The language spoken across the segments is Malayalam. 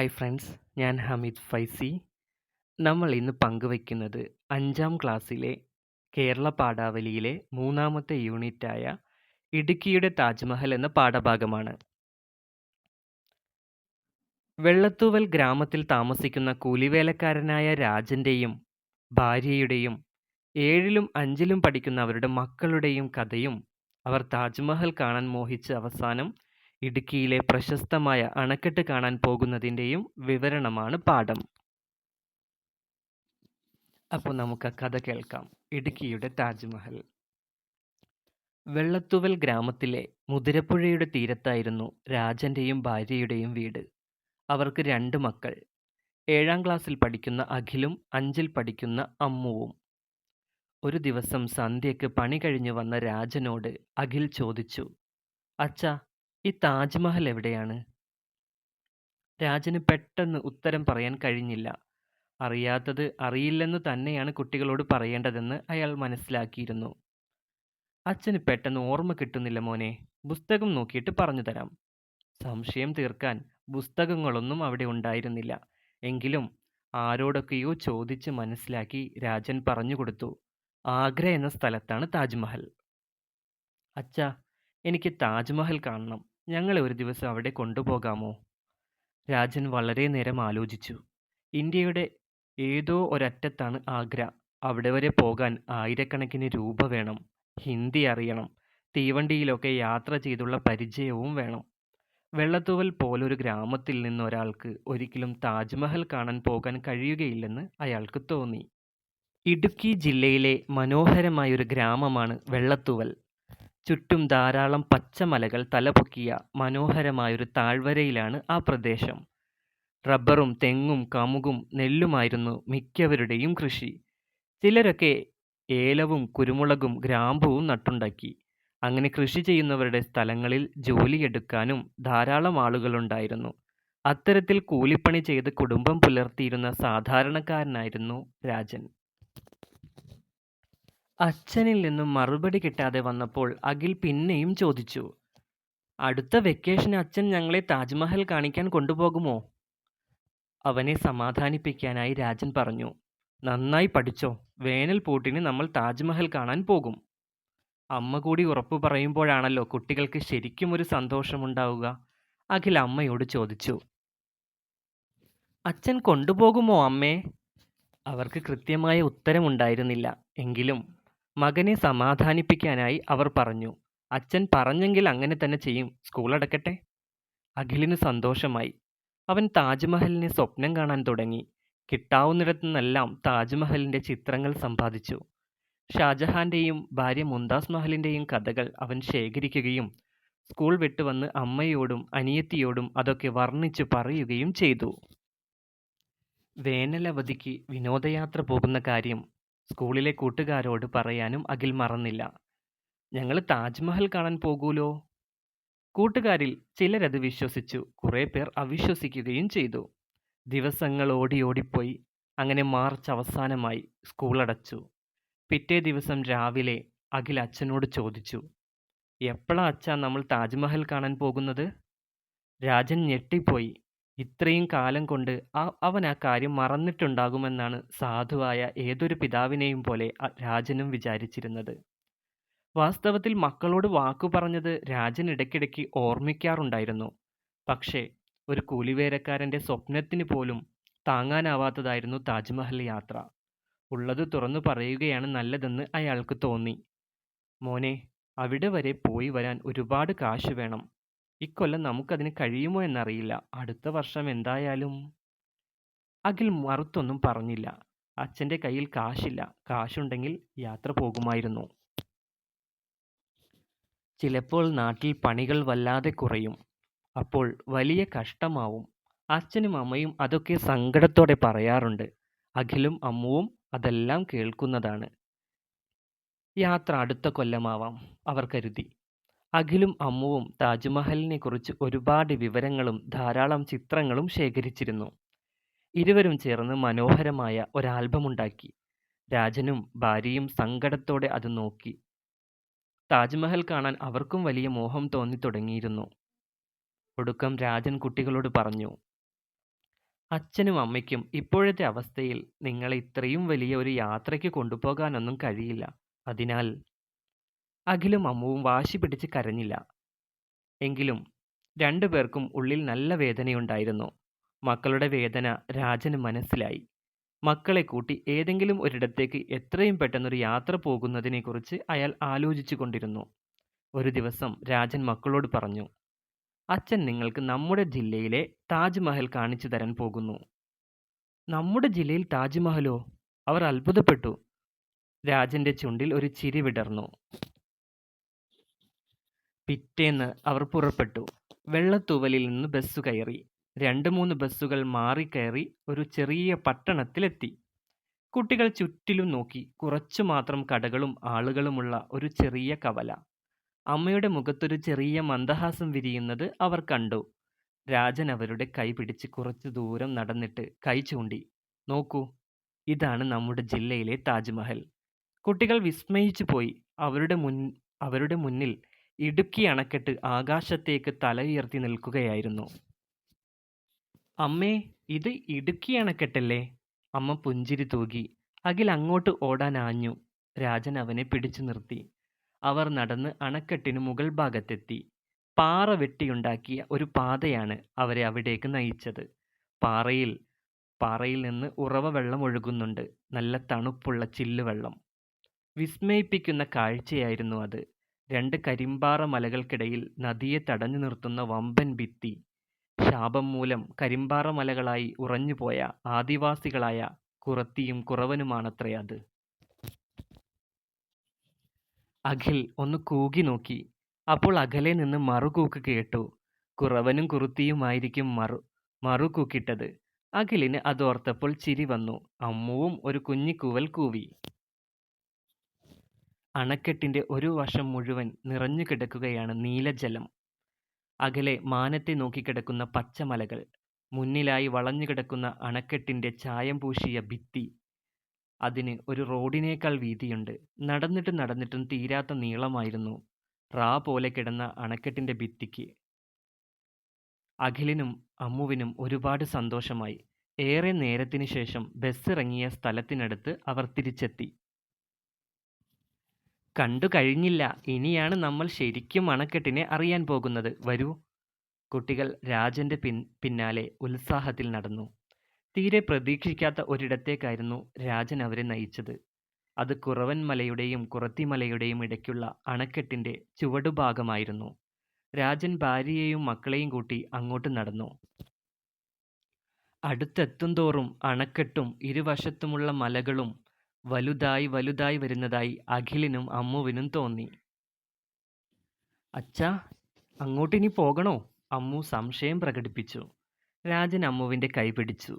ഹായ് ഫ്രണ്ട്സ് ഞാൻ ഹമീദ് ഫൈസി. നമ്മൾ ഇന്ന് പങ്കുവയ്ക്കുന്നത് അഞ്ചാം ക്ലാസ്സിലെ കേരള പാഠാവലിയിലെ മൂന്നാമത്തെ യൂണിറ്റായ ഇടുക്കിയുടെ താജ്മഹൽ എന്ന പാഠഭാഗമാണ്. വെള്ളത്തൂവൽ ഗ്രാമത്തിൽ താമസിക്കുന്ന കൂലിവേലക്കാരനായ രാജന്റെയും ഭാര്യയുടെയും ഏഴിലും അഞ്ചിലും പഠിക്കുന്ന അവരുടെ മക്കളുടെയും കഥയും അവർ താജ്മഹൽ കാണാൻ മോഹിച്ച് അവസാനം ഇടുക്കിയിലെ പ്രശസ്തമായ അണക്കെട്ട് കാണാൻ പോകുന്നതിന്റെയും വിവരണമാണ് പാഠം. അപ്പോൾ നമുക്ക് കഥ കേൾക്കാം. ഇടുക്കിയുടെ താജ്മഹൽ. വെള്ളത്തുവൽ ഗ്രാമത്തിലെ മുതിരപ്പുഴയുടെ തീരത്തായിരുന്നു രാജന്റെയും ഭാര്യയുടെയും വീട്. അവർക്ക് രണ്ട് മക്കൾ. ഏഴാം ക്ലാസ്സിൽ പഠിക്കുന്ന അഖിലും അഞ്ചിൽ പഠിക്കുന്ന അമ്മുവും. ഒരു ദിവസം സന്ധ്യയ്ക്ക് പണി കഴിഞ്ഞു വന്ന രാജനോട് അഖിൽ ചോദിച്ചു അച്ഛാ ഈ താജ്മഹൽ എവിടെയാണ്? രാജന് പെട്ടെന്ന് ഉത്തരം പറയാൻ കഴിഞ്ഞില്ല. അറിയാത്തത് അറിയില്ലെന്ന് തന്നെയാണ് കുട്ടികളോട് പറയേണ്ടതെന്ന് അയാൾ മനസ്സിലാക്കിയിരുന്നു. അച്ഛന് പെട്ടെന്ന് ഓർമ്മ കിട്ടുന്നില്ല മോനെ. പുസ്തകം നോക്കിയിട്ട് പറഞ്ഞു തരാം. സംശയം തീർക്കാൻ പുസ്തകങ്ങളൊന്നും അവിടെ ഉണ്ടായിരുന്നില്ല. എങ്കിലും ആരോടൊക്കെയോ ചോദിച്ച് മനസ്സിലാക്കി രാജൻ പറഞ്ഞു കൊടുത്തു. ആഗ്ര എന്ന സ്ഥലത്താണ് താജ്മഹൽ. അച്ഛാ എനിക്ക് താജ്മഹൽ കാണണം. ഞങ്ങളെ ഒരു ദിവസം അവിടെ കൊണ്ടുപോകാമോ? രാജൻ വളരെ നേരം ആലോചിച്ചു. ഇന്ത്യയുടെ ഏതോ ഒരറ്റത്താണ് ആഗ്ര. അവിടെ വരെ പോകാൻ ആയിരക്കണക്കിന് രൂപ വേണം. ഹിന്ദി അറിയണം. തീവണ്ടിയിലൊക്കെ യാത്ര ചെയ്തുള്ള പരിചയവും വേണം. വെള്ളത്തൂവൽ പോലൊരു ഗ്രാമത്തിൽ നിന്ന് ഒരാൾക്ക് ഒരിക്കലും താജ്മഹൽ കാണാൻ പോകാൻ കഴിയുകയില്ലെന്ന് അയാൾക്ക് തോന്നി. ഇടുക്കി ജില്ലയിലെ മനോഹരമായൊരു ഗ്രാമമാണ് വെള്ളത്തൂവൽ. ചുറ്റും ധാരാളം പച്ചമലകൾ തലപൊക്കിയ മനോഹരമായൊരു താഴ്വരയിലാണ് ആ പ്രദേശം. റബ്ബറും തെങ്ങും കമുകും നെല്ലുമായിരുന്നു മിക്കവരുടെയും കൃഷി. ചിലരൊക്കെ ഏലവും കുരുമുളകും ഗ്രാമ്പുവും നട്ടുണ്ടാക്കി. അങ്ങനെ കൃഷി ചെയ്യുന്നവരുടെ സ്ഥലങ്ങളിൽ ജോലിയെടുക്കാനും ധാരാളം ആളുകളുണ്ടായിരുന്നു. അത്തരത്തിൽ കൂലിപ്പണി ചെയ്ത് കുടുംബം പുലർത്തിയിരുന്ന സാധാരണക്കാരനായിരുന്നു രാജൻ. അച്ഛനിൽ നിന്നും മറുപടി കിട്ടാതെ വന്നപ്പോൾ അഖിൽ പിന്നെയും ചോദിച്ചു അടുത്ത വെക്കേഷൻ അച്ഛൻ ഞങ്ങളെ താജ്മഹൽ കാണിക്കാൻ കൊണ്ടുപോകുമോ? അവനെ സമാധാനിപ്പിക്കാനായി രാജൻ പറഞ്ഞു നന്നായി പഠിച്ചോ വേനൽ പൂട്ടിന് നമ്മൾ താജ്മഹൽ കാണാൻ പോകും. അമ്മ കൂടി ഉറപ്പു പറയുമ്പോഴാണല്ലോ കുട്ടികൾക്ക് ശരിക്കും ഒരു സന്തോഷമുണ്ടാവുക അഖിൽ അമ്മയോട് ചോദിച്ചു. അച്ഛൻ കൊണ്ടുപോകുമോ അമ്മേ? അവർക്ക് കൃത്യമായ ഉത്തരമുണ്ടായിരുന്നില്ല എങ്കിലും മകനെ സമാധാനിപ്പിക്കാനായി അവർ പറഞ്ഞു അച്ഛൻ പറഞ്ഞെങ്കിൽ അങ്ങനെ തന്നെ ചെയ്യും സ്കൂളടക്കട്ടെ! അഖിലിന് സന്തോഷമായി. അവൻ താജ്മഹലിനെ സ്വപ്നം കാണാൻ തുടങ്ങി. കിട്ടാവുന്നിടത്തു നിന്നെല്ലാം താജ്മഹലിന്റെ ചിത്രങ്ങൾ സമ്പാദിച്ചു. ഷാജഹാന്റെയും ഭാര്യ മുംതാസ് മഹലിന്റെയും കഥകൾ അവൻ ശേഖരിക്കുകയും സ്കൂൾ വിട്ടുവന്ന് അമ്മയോടും അനിയത്തിയോടും അതൊക്കെ വർണിച്ചു പറയുകയും ചെയ്തു. വേനലവധിക്ക് വിനോദയാത്ര പോകുന്ന കാര്യം സ്കൂളിലെ കൂട്ടുകാരോട് പറയാനും അഖിൽ മറന്നില്ല. ഞങ്ങൾ താജ്മഹൽ കാണാൻ പോകൂലോ? കൂട്ടുകാരിൽ ചിലരത് വിശ്വസിച്ചു. കുറേ പേർ അവിശ്വസിക്കുകയും ചെയ്തു. ദിവസങ്ങൾ ഓടി ഓടിപ്പോയി. അങ്ങനെ മാർച്ച് അവസാനമായി സ്കൂളടച്ചു. പിറ്റേ ദിവസം രാവിലെ അഖിൽ അച്ഛനോട് ചോദിച്ചു എപ്പോഴാ അച്ഛാ നമ്മൾ താജ്മഹൽ കാണാൻ പോകുന്നത്? രാജൻ ഞെട്ടിപ്പോയി. ഇത്രയും കാലം കൊണ്ട് അവൻ ആ കാര്യം മറന്നിട്ടുണ്ടാകുമെന്നാണ് സാധുവായ ഏതൊരു പിതാവിനെയും പോലെ രാജനും വിചാരിച്ചിരുന്നത്. വാസ്തവത്തിൽ മക്കളോട് വാക്കു പറഞ്ഞത് രാജൻ ഇടയ്ക്കിടയ്ക്ക് ഓർമ്മിക്കാറുണ്ടായിരുന്നു. പക്ഷേ ഒരു കൂലിവേരക്കാരന്റെ സ്വപ്നത്തിന് പോലും താങ്ങാനാവാത്തതായിരുന്നു താജ്മഹൽ യാത്ര. ഉള്ളത് തുറന്നു പറയുകയാണ് നല്ലതെന്ന് അയാൾക്ക് തോന്നി. മോനെ അവിടെ വരെ പോയി വരാൻ ഒരുപാട് കാശ് വേണം. ഇക്കൊല്ലം നമുക്കതിന് കഴിയുമോ എന്നറിയില്ല. അടുത്ത വർഷം എന്തായാലും അഖിൽ മറുത്തൊന്നും പറഞ്ഞില്ല. അച്ഛന്റെ കയ്യിൽ കാശില്ല. കാശുണ്ടെങ്കിൽ യാത്ര പോകുമായിരുന്നു. ചിലപ്പോൾ നാട്ടിൽ പണികൾ വല്ലാതെ കുറയും. അപ്പോൾ വലിയ കഷ്ടമാവും. അച്ഛനും അമ്മയും അതൊക്കെ സങ്കടത്തോടെ പറയാറുണ്ട്. അഖിലും അമ്മുവും അതെല്ലാം കേൾക്കുന്നതാണ്. യാത്ര അടുത്ത കൊല്ലമാവാം. അവർ കരുതി. അഖിലും അമ്മുവും താജ്മഹലിനെ കുറിച്ച് ഒരുപാട് വിവരങ്ങളും ധാരാളം ചിത്രങ്ങളും ശേഖരിച്ചിരുന്നു ഇരുവരും ചേർന്ന് മനോഹരമായ ഒരാൽബമുണ്ടാക്കി. രാജനും ഭാര്യയും സങ്കടത്തോടെ അത് നോക്കി താജ്മഹൽ കാണാൻ അവർക്കും വലിയ മോഹം തോന്നി തുടങ്ങിയിരുന്നു ഒടുക്കം രാജൻ കുട്ടികളോട് പറഞ്ഞു അച്ഛനും അമ്മയ്ക്കും ഇപ്പോഴത്തെ അവസ്ഥയിൽ നിങ്ങളെ ഇത്രയും വലിയ ഒരു യാത്രയ്ക്ക് കൊണ്ടുപോകാനൊന്നും കഴിയില്ല. അതിനാൽ അഖിലും അമ്മുവും വാശി പിടിച്ച് കരഞ്ഞില്ല. എങ്കിലും രണ്ടുപേർക്കും ഉള്ളിൽ നല്ല വേദനയുണ്ടായിരുന്നു. മക്കളുടെ വേദന രാജന് മനസ്സിലായി. മക്കളെ കൂട്ടി ഏതെങ്കിലും ഒരിടത്തേക്ക് എത്രയും പെട്ടെന്നൊരു യാത്ര പോകുന്നതിനെക്കുറിച്ച് അയാൾ ആലോചിച്ചു കൊണ്ടിരുന്നു ഒരു ദിവസം രാജൻ മക്കളോട് പറഞ്ഞു, "അച്ഛൻ നിങ്ങൾക്ക് നമ്മുടെ ജില്ലയിലെ താജ്മഹൽ കാണിച്ചു തരാൻ പോകുന്നു. "നമ്മുടെ ജില്ലയിൽ താജ്മഹലോ? അവർ അത്ഭുതപ്പെട്ടു. രാജന്റെ ചുണ്ടിൽ ഒരു ചിരി വിടർന്നു. പിറ്റേന്ന് അവർ പുറപ്പെട്ടു. വെള്ളത്തൂവലിൽ നിന്ന് ബസ് കയറി. രണ്ട് മൂന്ന് ബസ്സുകൾ മാറിക്കയറി ഒരു ചെറിയ പട്ടണത്തിലെത്തി. കുട്ടികൾ ചുറ്റിലും നോക്കി. കുറച്ചു മാത്രം കടകളും ആളുകളുമുള്ള ഒരു ചെറിയ കവല. അമ്മയുടെ മുഖത്തൊരു ചെറിയ മന്ദഹാസം വിരിയുന്നത് അവർ കണ്ടു. രാജൻ അവരുടെ കൈ പിടിച്ച് കുറച്ചു ദൂരം നടന്നിട്ട് കൈ ചൂണ്ടി. "നോക്കൂ, ഇതാണ് നമ്മുടെ ജില്ലയിലെ താജ്മഹൽ. " കുട്ടികൾ വിസ്മയിച്ചു പോയി അവരുടെ മുൻ അവരുടെ മുന്നിൽ ഇടുക്കി അണക്കെട്ട് ആകാശത്തേക്ക് തലയുയർത്തി നിൽക്കുകയായിരുന്നു. "അമ്മേ, ഇത് ഇടുക്കി അണക്കെട്ടല്ലേ? " അമ്മ പുഞ്ചിരി തൂകി. അഖിൽ അങ്ങോട്ട് ഓടാൻ ആഞ്ഞു. രാജൻ അവനെ പിടിച്ചു നിർത്തി. അവർ നടന്ന് അണക്കെട്ടിന് മുകൾ ഭാഗത്തെത്തി പാറ വെട്ടിയുണ്ടാക്കിയ ഒരു പാതയാണ് അവരെ അവിടേക്ക് നയിച്ചത്. പാറയിൽ പാറയിൽ നിന്ന് ഉറവ വെള്ളം ഒഴുകുന്നുണ്ട്. നല്ല തണുപ്പുള്ള ചില്ലുവെള്ളം. വിസ്മയിപ്പിക്കുന്ന കാഴ്ചയായിരുന്നു അത്. രണ്ട് കരിമ്പാറ മലകൾക്കിടയിൽ നദിയെ തടഞ്ഞു നിർത്തുന്ന വമ്പൻ ഭിത്തി. ശാപം മൂലം കരിമ്പാറ മലകളായി ഉറഞ്ഞുപോയ ആദിവാസികളായ കുറത്തിയും കുറവനുമാണത്രേ അത്. അഖിൽ ഒന്ന് കൂകി നോക്കി. അപ്പോൾ അകലെ നിന്ന് മറുകൂക്ക് കേട്ടു. കുറവനും കുറുത്തിയുമായിരിക്കും മറുകൂക്കിട്ടത്. അഖിലിന് അതോർത്തപ്പോൾ ചിരി വന്നു. അമ്മുവും ഒരു കുഞ്ഞിക്കൂവൽ കൂവി. അണക്കെട്ടിന്റെ ഒരു വശം മുഴുവൻ നിറഞ്ഞുകിടക്കുകയാണ് നീലജലം. അകലെ മാനത്തെ നോക്കിക്കിടക്കുന്ന പച്ചമലകൾ. മുന്നിലായി വളഞ്ഞുകിടക്കുന്ന അണക്കെട്ടിന്റെ ചായം പൂശിയ ഭിത്തി. അതിന് ഒരു റോഡിനേക്കാൾ വീതിയുണ്ട്. നടന്നിട്ടും നടന്നിട്ടും തീരാത്ത നീളമായിരുന്നു റാ പോലെ കിടന്ന അണക്കെട്ടിന്റെ ഭിത്തിക്ക്. അഖിലിനും അമ്മുവിനും ഒരുപാട് സന്തോഷമായി. ഏറെ നേരത്തിനു ശേഷം ബസ്സിറങ്ങിയ സ്ഥലത്തിനടുത്ത് അവർ തിരിച്ചെത്തി. "കണ്ടു കഴിഞ്ഞില്ല. ഇനിയാണ് നമ്മൾ ശരിക്കും അണക്കെട്ടിനെ അറിയാൻ പോകുന്നത്. വരൂ. " കുട്ടികൾ രാജന്റെ പിന്നാലെ ഉത്സാഹത്തിൽ നടന്നു. തീരെ പ്രതീക്ഷിക്കാത്ത ഒരിടത്തേക്കായിരുന്നു രാജൻ അവരെ നയിച്ചത്. അത് കുറവൻ മലയുടെയും കുറത്തിമലയുടെയും ഇടയ്ക്കുള്ള അണക്കെട്ടിന്റെ ചുവടുഭാഗമായിരുന്നു. രാജൻ ഭാര്യയെയും മക്കളെയും കൂട്ടി അങ്ങോട്ട് നടന്നു. അടുത്തെത്തുന്തോറും അണക്കെട്ടും ഇരുവശത്തുമുള്ള മലകളും വലുതായി വലുതായി വരുന്നതായി അഖിലിനും അമ്മുവിനും തോന്നി. "അച്ഛാ, അങ്ങോട്ടിനി പോകണോ? " അമ്മു സംശയം പ്രകടിപ്പിച്ചു. രാജൻ അമ്മുവിന്റെ കൈ പിടിച്ചു.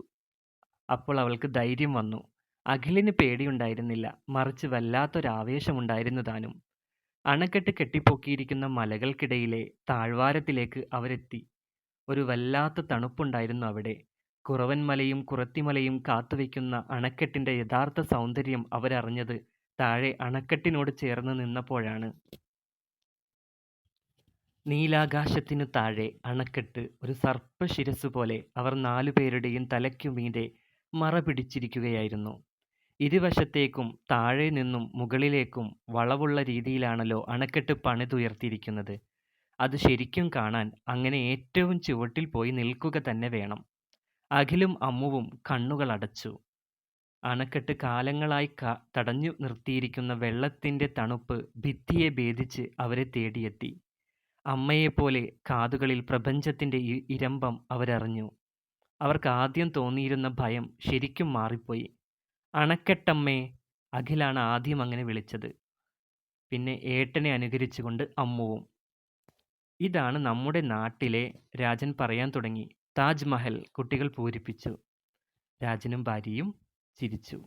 അപ്പോൾ അവൾക്ക് ധൈര്യം വന്നു. അഖിലിന് പേടിയുണ്ടായിരുന്നില്ല. മറിച്ച് വല്ലാത്തൊരാവേശമുണ്ടായിരുന്നു താനും. അണക്കെട്ട് കെട്ടിപ്പൊക്കിയിരിക്കുന്ന മലകൾക്കിടയിലെ താഴ്വാരത്തിലേക്ക് അവരെത്തി. ഒരു വല്ലാത്ത തണുപ്പുണ്ടായിരുന്നു അവിടെ. കുറവൻമലയും കുറത്തിമലയും കാത്തുവയ്ക്കുന്ന അണക്കെട്ടിന്റെ യഥാർത്ഥ സൗന്ദര്യം അവരറിഞ്ഞത് താഴെ അണക്കെട്ടിനോട് ചേർന്ന് നിന്നപ്പോഴാണ്. നീലാകാശത്തിനു താഴെ അണക്കെട്ട് ഒരു സർപ്പശിരസ് പോലെ അവർ നാലുപേരുടെയും തലയ്ക്കുമീതെ മറപിടിച്ചിരിക്കുകയായിരുന്നു. ഇരുവശത്തേക്കും താഴെ നിന്നും മുകളിലേക്കും വളവുള്ള രീതിയിലാണല്ലോ അണക്കെട്ട് പണിതുയർത്തിയിരിക്കുന്നത്. അത് ശരിക്കും കാണാൻ അങ്ങനെ ഏറ്റവും ചുവട്ടിൽ പോയി നിൽക്കുക തന്നെ വേണം. അഖിലും അമ്മുവും കണ്ണുകളടച്ചു. അണക്കെട്ട് കാലങ്ങളായി ക തടഞ്ഞു നിർത്തിയിരിക്കുന്ന വെള്ളത്തിന്റെ തണുപ്പ് ഭിത്തിയെ ഭേദിച്ച് അവരെ തേടിയെത്തി. അമ്മയെപ്പോലെ കാതുകളിൽ പ്രപഞ്ചത്തിന്റെ ഇരമ്പം അവരറിഞ്ഞു. അവർക്ക് ആദ്യം തോന്നിയിരുന്ന ഭയം ശരിക്കും മാറിപ്പോയി. "അണക്കെട്ടമ്മേ! " അഖിലാണ് ആദ്യം അങ്ങനെ വിളിച്ചത്. പിന്നെ ഏട്ടനെ അനുകരിച്ചുകൊണ്ട് അമ്മുവും. "ഇതാണ് നമ്മുടെ നാട്ടിലെ " രാജൻ പറയാൻ തുടങ്ങി. "താജ്മഹൽ. " കുട്ടികൾ പൂരിപ്പിച്ചു. രാജനും ഭാര്യയും ചിരിച്ചു.